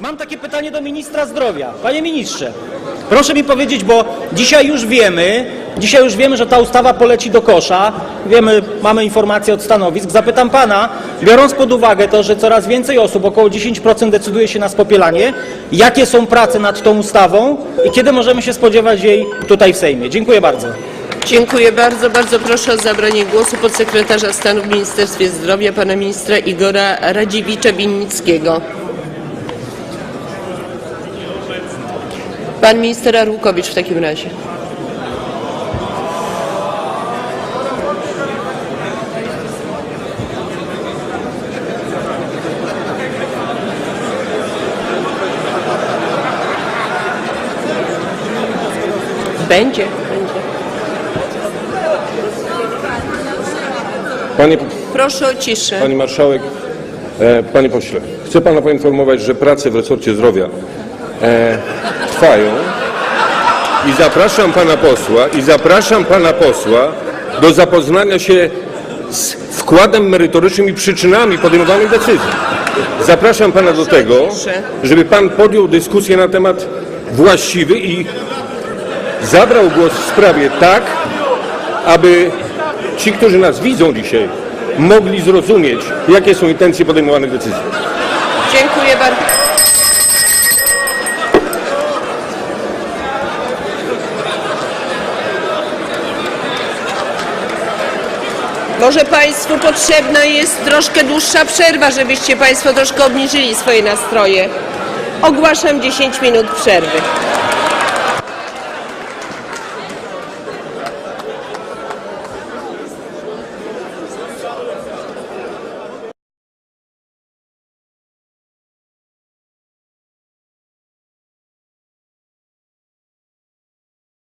Mam takie pytanie do ministra zdrowia. Panie ministrze, proszę mi powiedzieć, bo dzisiaj już wiemy, dzisiaj już wiemy, że ta ustawa poleci do kosza. Wiemy, mamy informacje od stanowisk. Zapytam pana, biorąc pod uwagę to, że coraz więcej osób, około 10% decyduje się na spopielanie, jakie są prace nad tą ustawą i kiedy możemy się spodziewać jej tutaj w Sejmie? Dziękuję bardzo. Dziękuję bardzo. Bardzo proszę o zabranie głosu podsekretarza stanu w Ministerstwie Zdrowia, pana ministra Igora Radziewicza-Winnickiego. Pan minister Arłukowicz w takim razie. Będzie, będzie. Panie, Proszę o ciszę. pani marszałek, e, panie pośle, chcę pana poinformować, że prace w resorcie zdrowia e, trwają i zapraszam pana posła i zapraszam pana posła do zapoznania się z wkładem merytorycznym i przyczynami podejmowanych decyzji. Zapraszam pana do tego, żeby pan podjął dyskusję na temat właściwy i zabrał głos w sprawie tak, aby ci, którzy nas widzą dzisiaj, mogli zrozumieć, jakie są intencje podejmowanych decyzji. Dziękuję bardzo. Może Państwu potrzebna jest troszkę dłuższa przerwa, żebyście Państwo troszkę obniżyli swoje nastroje. Ogłaszam 10 minut przerwy.